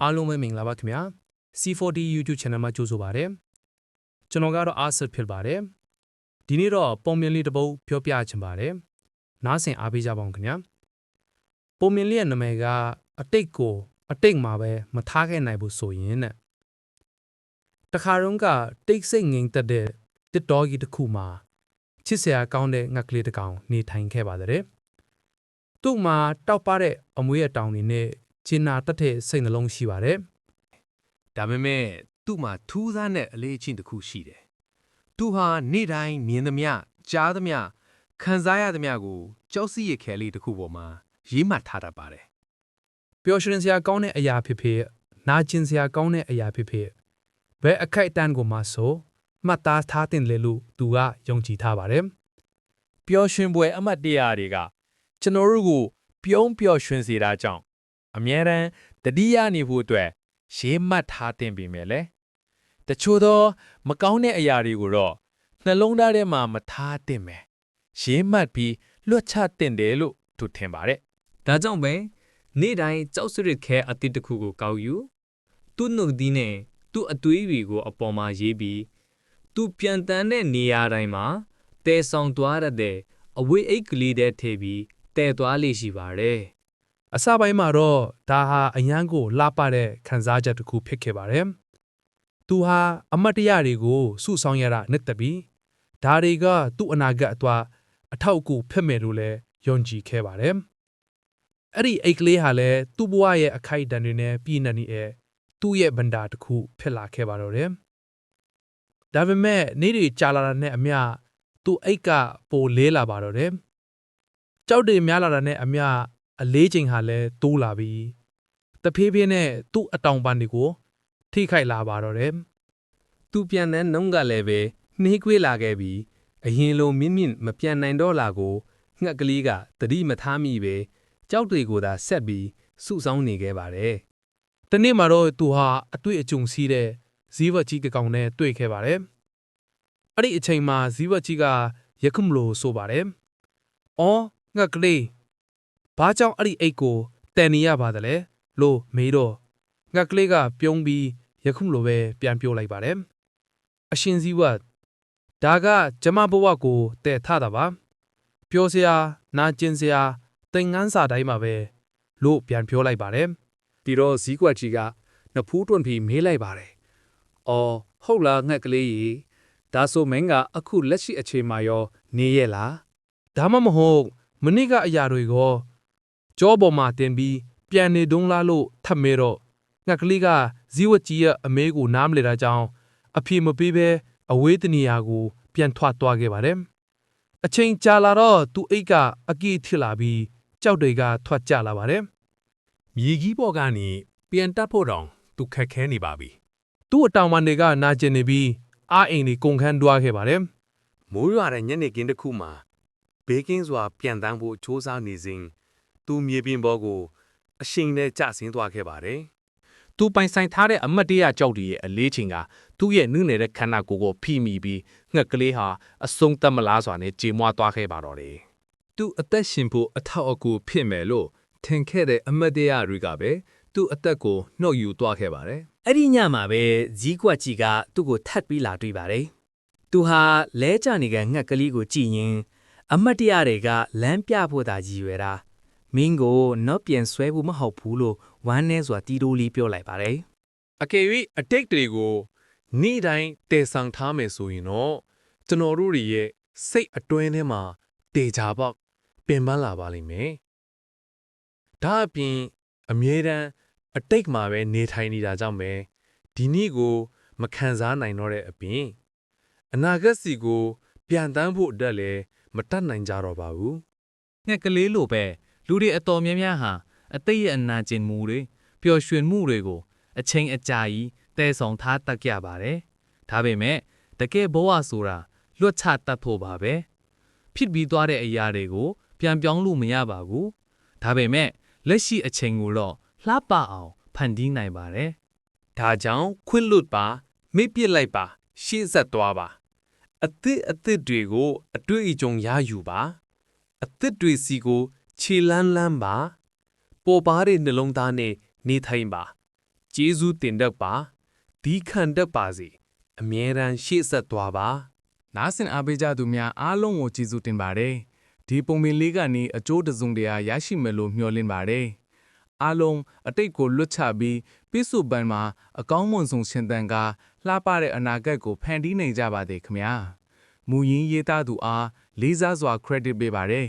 အားလုံးပဲမင်္ဂလာပါခင်ဗျာ C40 YouTube Channel မှာကြိုဆိုပါရစေကျွန်တော်ကတော့ Asad ဖြစ်ပါတယ်ဒီနေ့တော့ပုံမြင်လေးတစ်ပုဒ်ပြောပြချင်ပါတယ်နားဆင်အားပေးကြပါဦးခင်ဗျာပုံမြင်လေးရဲ့နာမည်ကအတိတ်ကိုအတိတ်မှာပဲမထားခဲ့နိုင်ဘူးဆိုရင်တဲ့တခါတုန်းကတိတ်ဆိတ်ငိမ်သက်တဲ့တစ်တော်ကြီးတစ်ခုမှာချစ်စရာကောင်းတဲ့ငှက်ကလေးတစ်ကောင်နေထိုင်ခဲ့ပါတဲ့သူ့မှာတောက်ပတဲ့အမွေးအတောင်တွေနဲ့ ကျင်နာတက်တဲ့စိတ်နှလုံးရှိပါတယ်ဒါပေမဲ့သူ့မှာထူးဆန်းတဲ့အလေးအချင်းတစ်ခုရှိတယ်။သူဟာနေ့တိုင်းမြင်သမျှကြားသမျှခံစားရသမျှကိုကြောက်စီရခဲလေးတစ်ခုပေါ်မှာရေးမှတ်ထားတတ်ပါတယ်ပျော်ရွှင်စရာကောင်းတဲ့အရာဖြစ်ဖြစ်နာကျင်စရာကောင်းတဲ့အရာဖြစ်ဖြစ်ဘယ်အခိုက်အတန့်ကိုမှဆိုမှတ်သားထားတင်လေလို့သူကယုံကြည်ထားပါတယ်ပျော်ရွှင်ပွဲအမှတ်တရတွေကကျွန်တော်တို့ကိုပြုံးပျော်ရွှင်စေတာကြောင့် အမြဲတမ်းတတိယနေဖို့အတွက်ရေးမှတ်ထားတင်ပေမဲ့လေတချို့သော မကောင်းတဲ့အရာတွေကိုတော့နှလုံးသားထဲမှာမထားတင်မယ်ရေးမှတ်ပြီးလွတ်ချတင်တယ်လို့သူထင်ပါတယ်ဒါကြောင့်ပဲနေ့တိုင်းကြောက်စရစ်ခဲအတစ်တစ်ခုကိုကောက်ယူသူ့နှုတ်သီးနဲ့သူ့အသွေးတွေကိုအပေါ်မှာရေးပြီးသူပြန်တန်းတဲ့နေရာတိုင်းမှာတဲဆောင်သွားရတဲ့အဝေးအိတ်ကလေးတဲ့ထည့်ပြီးတဲသွားလေးရှိပါတယ် အစပိုင်းမှာတော့ဒါဟာအရန်ကိုလှပတဲ့ခံစားချက်တစ်ခုဖြစ်ခဲ့ပါတယ်သူဟာအမတ်တရတွေကိုစုဆောင်ရတာနဲ့တပီဒါတွေကသူ့အနာဂတ်အသွာအထောက်အကူဖြစ်မယ်လို့လည်းယုံကြည်ခဲ့ပါတယ်အဲ့ဒီအိတ်ကလေးဟာလည်းသူ့ဘဝရဲ့အခိုက်အတန့်တွေနဲ့ပြည်နေနေအဲသူ့ရဲ့ဗန္တာတစ်ခုဖြစ်လာခဲ့ပါတော့တယ်ဒါပေမဲ့နေ့တွေကြာလာတာနဲ့အမျှသူ့အိတ်ကပိုလေးလာပါတော့တယ်ကြောက်တွေများလာတာနဲ့အမျှ အလေးချိန်ဟာလည်းတိုးလာပြီးတဖြည်းဖြည်းနဲ့သူ့အတောင်ပန်တွေကိုထိခိုက်လာပါတော့တယ်သူပြန်တဲ့နှုံးကလည်းပဲနှေးကွေးလာခဲ့ပြီးအရင်လိုမြင့်မြင့်မပြန်နိုင်တော့လာကိုငှက်ကလေးကတတိမထားမိပဲကြောက်တွေကိုသာဆက်ပြီးစုဆောင်းနေခဲ့ပါတယ်တနေ့မှာတော့သူဟာအတွေ့အကြုံစီးတဲ့ဇီးဝတ်ကြီးတစ်ကောင်နဲ့တွေ့ခဲ့ပါတယ်။အဲ့ဒီအချိန်မှာဇီးဝတ်ကြီးကရခုမလို့ဆိုပါတယ်။အော်ငါကလေး ဘာကြောင့်အဲ့ဒီအိတ်ကိုတန်နေရပါသလဲလို့မေးတော့ငါကလေးကပြုံးပြီးရခုမလို့ပဲပြန်ပြောလိုက်ပါတယ်။အရှင်ဇီးဝတ်ဒါကကျမဘဝကိုတဲ့ထတာပါ။ပြောစရာနာကျင်စရာတင်ငန်းစာတိုင်းမှာပဲလို့ပြန်ပြောလိုက်ပါတယ်။ပြီးတော့ဇီးကွက်ကြီးကနဖူးတွန့်ပြီးမေးလိုက်ပါတယ်။အော်ဟုတ်လားငှက်ကလေးကြီးဒါဆိုမင်းကအခုလက်ရှိအချိန်မှာရော နေရဲ့လားဒါမှမဟုတ်မနစ်ကအရာတွေကို ကြောပေါ်မှာတင်ပြီးပြန်နေတုံးလားလို့ထပ်မဲတော့ငှက်ကလေးကဇီဝကြီးရဲ့အမဲကိုနားမလဲတာကြောင့်အပြေမပေးဘဲအဝေးတနေရာကို ပြန်ထွက်သွားခဲ့ပါတယ်အချိန်ကြာလာတော့သူ့အိတ်ကအကြည့်ထစ်လာပြီးကြောက်တွေကထွက်ကြလာပါတယ်။မြေကြီးပေါ်ကနေပြန်တက်ဖို့တောင်သူခက်ခဲနေပါပြီသူ့အတောင်ပံတွေကနာကျင်နေပြီးအာအိမ်တွေကုန်ခန်းတွားခဲ့ပါတယ်။မိုးရွာတဲ့ညနေခင်းတစ်ခုမှာဘေးကင်းစွာပြန်တန်းဖို့စ조사နေစဉ် သူမြေပြင်ပေါ်ကိုအရှိန်နဲ့ကျဆင်းသွားခဲ့ပါတယ်။ तू ပိုင်ဆိုင်ထားတဲ့အမတ်တရကြောက်တွေရဲ့အလေးချိန်ကသူ့ရဲ့နုနယ်တဲ့ခန္ဓာကိုယ်ကိုဖိမိပြီးငှက်ကလေးဟာအဆုံးသက်မလားစွာနဲ့ကြေမွားသွားခဲ့ပါတော့တယ်သူအသက်ရှင်ဖို့အထောက်အကူဖြစ်မယ်လို့ထင်ခဲ့တဲ့အမတ်တရားတွေကပဲသူ့အသက်ကိုနှုတ်ယူသွားခဲ့ပါတယ်အဲ့ဒီညမှာပဲဇီးကွက်ကြီးကသူ့ကိုထပ်ပြီးလာတွေ့ပါတယ်။သူဟာလဲကျနေတဲ့ငှက်ကလေးကိုကြည့်ရင်အမတ်တရတွေကလမ်းပြဖို့သာရည်ရွယ်တာ မင်းကိုတော့ပြန်ဆွဲဖို့မဟုတ်ဘူးလို့ဝမ်းနဲစွာတီးတိုးလေးပြောလိုက်ပါတယ်။အကယ်၍အတိတ်တွေကိုနေ့တိုင်းတည်ဆောင်ထားမယ်ဆိုရင်တော့ကျွန်တော်တို့တွေရဲ့စိတ်အတွင်းထဲမှာတေချာပေါက်ပင်ပန်းလာပါလိမ့်မယ်။ဒါအပြင်အမြဲတမ်းအတိတ်မှာပဲနေထိုင်နေတာကြောင့်ပဲဒီနေ့ကိုမခံစားနိုင်တော့တဲ့အပြင်အနာဂတ်စီကို ပြန်တန်းဖို့အတွက်လည်းမတတ်နိုင်ကြတော့ပါဘူးငှက်ကလေးလိုပဲ လူတွေအတော်များများဟာအသိရဲ့အနာကျင်မှုတွေပျော်ရွှင်မှုတွေကိုအချိန်အကြာကြီးတဲဆောင်ထားတတ်ကြပါတယ်ဒါပေမဲ့တကယ်ဘဝဆိုတာလွတ်ချတတ်ဖို့ပါပဲဖြစ်ပြီးသွားတဲ့အရာတွေကိုပြန်ပြောင်းလို့မရပါဘူးဒါပေမဲ့လက်ရှိအချိန်ကိုတော့လှပအောင်ဖန်တီးနိုင်ပါတယ်။ဒါကြောင့်ခွင့်လွတ်ပါမေ့ပစ်လိုက်ပါ ရှေ့ဆက်သွားပါအသစ်အသစ်တွေကို အတွေ့အကြုံရယူပါအသစ်တွေစီကို ခြေလန်းလန်းပါပေါ်ပါတဲ့နှလုံးသားနဲ့နေထိုင်ပါကျေးဇူးတင်တတ်ပါဒီခံတတ်ပါစေအမြဲတမ်းရှေ့ဆက်သွားပါနားဆင်အားပေးကြသူများအားလုံးကိုကျေးဇူးတင်ပါတယ်ဒီပုံပင်လေးကနေအကျိုးတစုံတရာရရှိမယ်လို့မျှော်လင့်ပါတယ်အားလုံးအတိတ်ကိုလွတ်ချပြီးပြည့်စုံပန်မှာအကောင်းမွန်ဆုံးရှင်သန်ကားလှပတဲ့အနာဂတ်ကိုဖန်တီးနိုင်ကြပါစေခင်ဗျာမူရင်းရေးသားသူအားလေးစားစွာ credit ပေးပါတယ်